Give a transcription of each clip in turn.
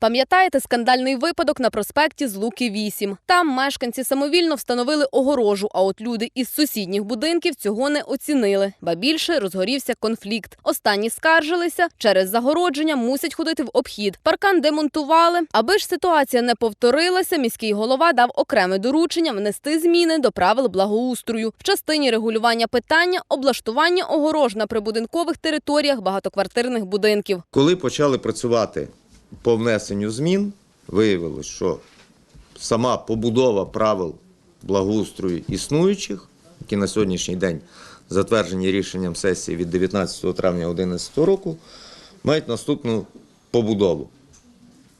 Пам'ятаєте скандальний випадок на проспекті з Луки 8? Там мешканці самовільно встановили огорожу, а от люди із сусідніх будинків цього не оцінили. Ба більше розгорівся конфлікт. Останні скаржилися, через загородження мусять ходити в обхід. Паркан демонтували. Аби ж ситуація не повторилася, міський голова дав окреме доручення внести зміни до правил благоустрою в частині регулювання питання облаштування огорож на прибудинкових територіях багатоквартирних будинків. Коли почали працювати по внесенню змін, виявилось, що сама побудова правил благоустрою існуючих, які на сьогоднішній день затверджені рішенням сесії від 19 травня 2011 року, мають наступну побудову.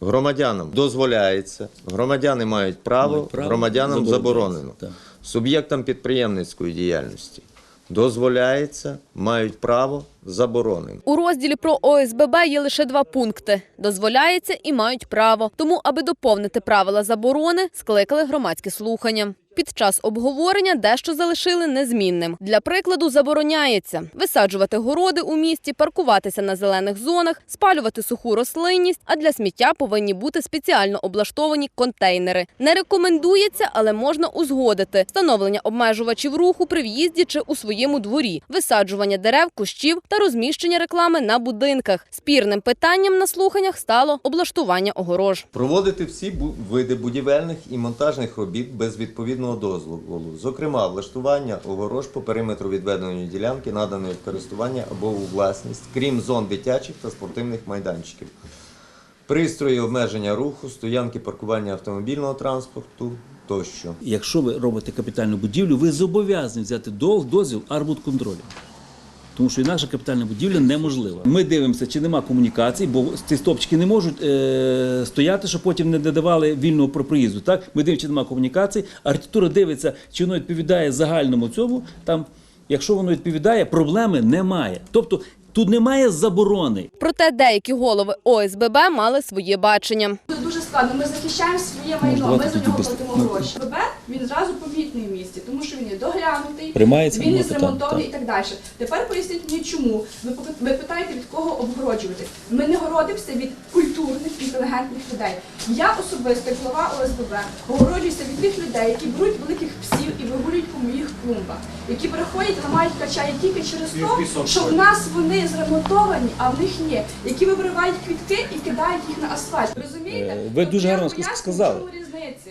Громадянам дозволяється, громадяни мають право, Мають право, громадянам заборонено. Так. Суб'єктам підприємницької діяльності дозволяється, мають право, заборонено. У розділі про ОСББ є лише два пункти: дозволяється і мають право. Тому, аби доповнити правила заборони, скликали громадські слухання. Під час обговорення дещо залишили незмінним. Для прикладу, забороняється висаджувати городи у місті, паркуватися на зелених зонах, спалювати суху рослинність. А для сміття повинні бути спеціально облаштовані контейнери. Не рекомендується, але можна узгодити встановлення обмежувачів руху при в'їзді чи у своєму дворі, висаджування дерев, кущів та розміщення реклами на будинках. Спірним питанням на слуханнях стало облаштування огорож. Проводити всі види будівельних і монтажних робіт без відповідного дозволу, зокрема влаштування огорож по периметру відведеної ділянки, наданої в користування або у власність, крім зон дитячих та спортивних майданчиків. Пристрої обмеження руху, стоянки паркування автомобільного транспорту тощо. Якщо ви робите капітальну будівлю, ви зобов'язані взяти до- дозвіл арбудконтролю. Тому що інакше капітальна будівля неможлива. Ми дивимося, чи нема комунікацій, бо ці стопчики не можуть е, стояти, щоб потім не додавали вільного про проїзду. Так? Ми дивимося, чи нема комунікацій. Архітектура дивиться, чи воно відповідає загальному цьому. Там, якщо воно відповідає, проблеми немає. Тобто тут немає заборони. Проте деякі голови ОСББ мали своє бачення. Це дуже складно. Ми захищаємо своє Ну, майно, ми за нього платимо ну, гроші. ББ він зразу помітний в місті, тому що він є доглянутий, Приймається, він є зремонтований і так. далі. Тепер поясніть мені, чому ви пи- ви питаєте від кого обгороджувати. Ми не городимося від культурних, інтелігентних людей. Я особисто, як глава ОСББ, огороджуюся від тих людей, які беруть великих псів і вигулюють по моїх клумбах, які приходять, ламають качаї тільки через те, що в нас вони зремонтовані, а в них ні, які вибривають квітки і кидають їх на асфальт. Розумієте? Е, ви Тобто дуже гарно сказали.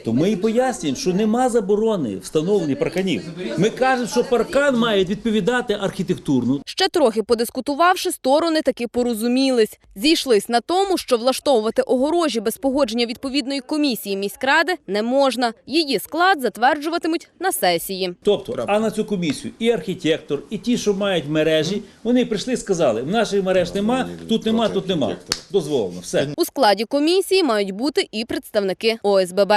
То ми і пояснюємо, що нема заборони встановлення парканів. Ми кажемо, що паркан має відповідати архітектурно. Ще трохи подискутувавши, сторони таки порозумілись. Зійшлись на тому, що влаштовувати огорожі без погодження відповідної комісії міськради не можна. Її склад затверджуватимуть на сесії. Тобто, а на цю комісію і архітектор, і ті, що мають мережі, вони прийшли і сказали: в наших мереж нема, тут нема, тут нема. Дозволено. Все. У складі комісії мають бути і представники ОСББ.